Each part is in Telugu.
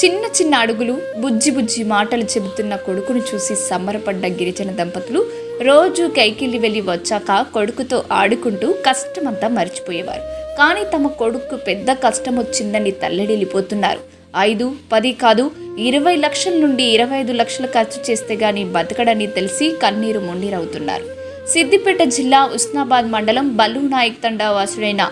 చిన్న చిన్న అడుగులు బుజ్జి బుజ్జి మాటలు చెబుతున్న కొడుకును చూసి సంబరపడ్డ గిరిజన దంపతులు రోజు కైకిల్లి వెళ్ళి వచ్చాక కొడుకుతో ఆడుకుంటూ కష్టమంతా మర్చిపోయేవారు. కానీ తమ కొడుకు పెద్ద కష్టం వచ్చిందని తల్లడిల్లిపోతున్నారు. ఐదు పది కాదు ఇరవై లక్షల నుండి ఇరవై ఐదు లక్షలు ఖర్చు చేస్తే గాని బతకడని తెలిసి కన్నీరు మొండిరవుతున్నారు. సిద్దిపేట జిల్లా ఉస్నాబాద్ మండలం బల్లు నాయక్ తండా వాసుడైన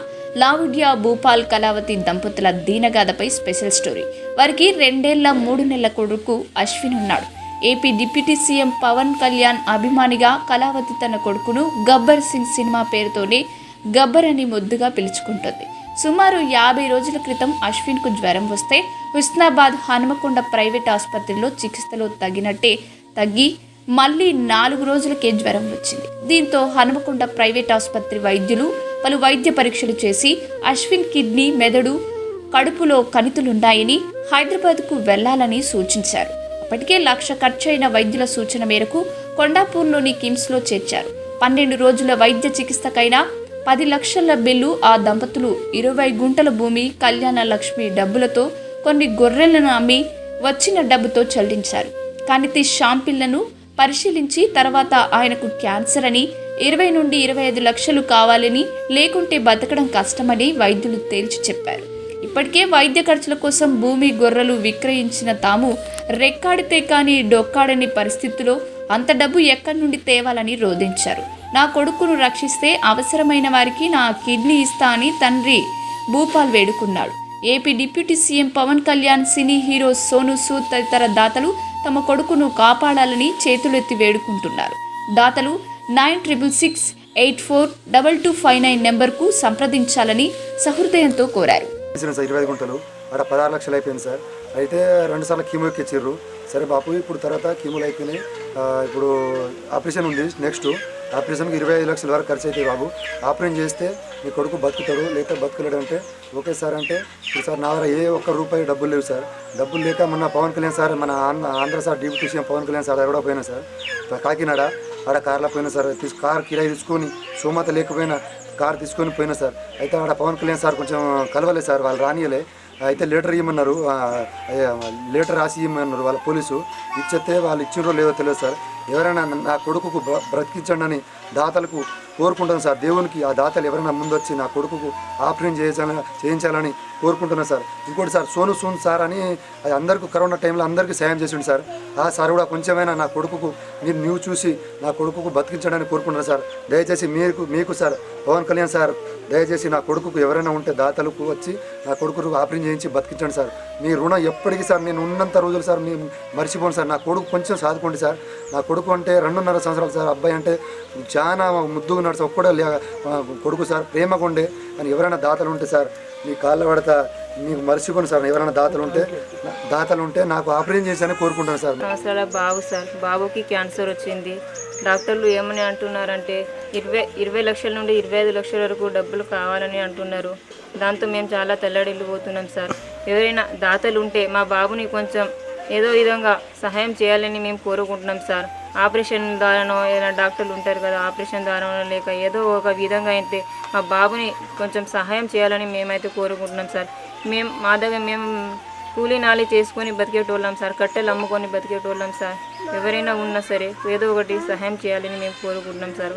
లావుడ్యా భూపాల్ కళావతి దంపతుల దీనగాథపై స్పెషల్ స్టోరీ. వారికి రెండేళ్ళ మూడు నెలల కొడుకు అశ్విన్ ఉన్నాడు. AP deputy CM Pawan Kalyan అభిమానిగా కళావతి తన కొడుకును గబ్బర్ సింగ్ సినిమా పేరుతోనే గబ్బర్ అని ముద్దుగా పిలుచుకుంటుంది. సుమారు యాభై రోజుల క్రితం అశ్విన్కు జ్వరం వస్తే హుస్నాబాద్ హనుమకొండ ప్రైవేట్ ఆసుపత్రిలో చికిత్సలో తగినట్టే తగ్గి మళ్ళీ నాలుగు రోజులకే జ్వరం వచ్చింది. దీంతో హనుమకొండ ప్రైవేట్ ఆసుపత్రి వైద్యులు పలు వైద్య పరీక్షలు చేసి అశ్విన్ కిడ్నీ మెదడు కడుపులో కణితులున్నాయని హైదరాబాద్కు వెళ్ళాలని సూచించారు. అప్పటికే లక్ష ఖర్చైన వైద్యుల సూచన మేరకు కొండాపూర్లోని కిమ్స్లో చేర్చారు. పన్నెండు రోజుల వైద్య చికిత్సకైనా పది లక్షల బిల్లు ఆ దంపతులు ఇరవై గుంటల భూమి కళ్యాణ లక్ష్మి డబ్బులతో కొన్ని గొర్రెలను అమ్మి వచ్చిన డబ్బుతో చెల్లించారు. కణితి షాంపిళ్ళను పరిశీలించి తర్వాత ఆయనకు క్యాన్సర్ అని ఇరవై నుండి ఇరవై ఐదు లక్షలు కావాలని లేకుంటే బతకడం కష్టమని వైద్యులు తేల్చి చెప్పారు. ఇప్పటికే వైద్య ఖర్చుల కోసం భూమి గొర్రెలు విక్రయించిన తాము రెక్కాడితే కానీ డొక్కాడని పరిస్థితిలో అంత డబ్బు ఎక్కడి నుండి తేవాలని రోధించారు. నా కొడుకును రక్షిస్తే అవసరమైన వారికి నా కిడ్నీ ఇస్తా అని తండ్రి భూపాల్ వేడుకున్నాడు. AP deputy CM Pawan Kalyan cine hero Sonu Sood తదితర దాతలు తమ కొడుకును కాపాడాలని చేతులెత్తి వేడుకుంటున్నారు. దాతలు nine triple six eight four double two five nine నెంబర్కు సంప్రదించాలని సహృదయంతో కోరారు. ఇరవై గుంటలు. అక్కడ పదహారు లక్షలు అయిపోయింది సార్. అయితే రెండు సార్లు కీమో ఎక్కిచ్చిర్రు. సరే బాపు ఇప్పుడు తర్వాత కీమోలు అయిపోయినాయి. ఇప్పుడు ఆపరేషన్ ఉంది. నెక్స్ట్ ఆపరేషన్కి ఇరవై ఐదు లక్షల వరకు ఖర్చు అవుతాయి బాబు. ఆపరేషన్ చేస్తే మీ కొడుకు బతుకుతాడు లేక బతుకులేడు అంటే ఓకే సార్ అంటే ఇప్పుడు సార్ నా దగ్గర ఏ ఒక్క రూపాయి డబ్బులు లేవు సార్. డబ్బులు లేక మొన్న పవన్ కళ్యాణ్ సార్ మన Andhra Andhra sir deputy CM Pawan Kalyan sir దగ్గర కూడా పోయినా సార్. కాకినాడ ఆడ కార్లో పోయినా సార్ తీసు కార్ కిరాయి తీసుకొని సోమత లేకపోయినా కార్ తీసుకొని పోయినా సార్. అయితే ఆడ పవన్ కళ్యాణ్ సార్ కొంచెం కలవలేదు సార్ వాళ్ళు రానియలే. అయితే లెటర్ ఇవ్వమన్నారు లెటర్ రాసి ఇవ్వమన్నారు వాళ్ళ పోలీసు. ఇచ్చేస్తే వాళ్ళు ఇచ్చినరో లేదో తెలియదు సార్. ఎవరైనా నా కొడుకుకు బ్రతికించండి అని దాతలకు కోరుకుంటాను సార్. దేవునికి ఆ దాతలు ఎవరైనా ముందు వచ్చి నా కొడుకుకు ఆపరేషన్ చేయించాలని చేయించాలని కోరుకుంటున్నాను సార్. ఇంకోటి సార్ సోను సోన్ సార్ అని అది అందరికీ కరోనా టైంలో అందరికీ సాయం చేసిండు సార్. ఆ సార్ కూడా కొంచెమైనా నా కొడుకుకు మీరు న్యూస్ చూసి నా కొడుకుకు బతికించడానికి కోరుకుంటున్నాను సార్. దయచేసి మీకు మీకు సార్ పవన్ కళ్యాణ్ సార్ దయచేసి నా కొడుకుకు ఎవరైనా ఉంటే దాతలకు వచ్చి నా కొడుకు ఆపరేషన్ చేయించి బతికించండి సార్. మీ రుణం ఎప్పటికీ సార్ నేను ఉన్నంత రోజులు సార్ మేము మర్చిపోను సార్. నా కొడుకు కొంచెం సాదుకోండి సార్. నా కొడుకు అంటే రెండున్నర సంవత్సరాలు సార్. అబ్బాయి అంటే చాలా ముద్దుగా ఉన్నాడు సార్ ఒక్కడే కొడుకు సార్. ప్రేమగా ఉండే కానీ ఎవరైనా దాతలు ఉంటే సార్ మీ కాళ్ళ పడతా మీకు మర్చిపోను సార్. ఎవరైనా దాతలు ఉంటే దాతలు ఉంటే నాకు ఆపరేషన్ చేశానని కోరుకుంటాను సార్. బాబు సార్. బాబుకి క్యాన్సర్ వచ్చింది. డాక్టర్లు ఏమని అంటున్నారంటే ఇరవై ఇరవై లక్షల నుండి ఇరవై ఐదు లక్షల వరకు డబ్బులు కావాలని అంటున్నారు. దాంతో మేము చాలా తల్లడిల్లిపోతున్నాం సార్. ఎవరైనా దాతలు ఉంటే మా బాబుని కొంచెం ఏదో విధంగా సహాయం చేయాలని మేము కోరుకుంటున్నాం సార్. ఆపరేషన్ ద్వారానో ఏదైనా డాక్టర్లు ఉంటారు కదా ఆపరేషన్ ద్వారానో లేక ఏదో ఒక విధంగా అయితే మా బాబుని కొంచెం సహాయం చేయాలని మేమైతే కోరుకుంటున్నాం సార్. మేము మా దగ్గర మేము కూలీ నాలి చేసుకొని బతికేటోళ్ళం సార్ కట్టెలు అమ్ముకొని బతికేటోళ్ళం సార్. ఎవరైనా ఉన్నా సరే ఏదో ఒకటి సహాయం చేయాలని మేము కోరుకుంటున్నాం సార్.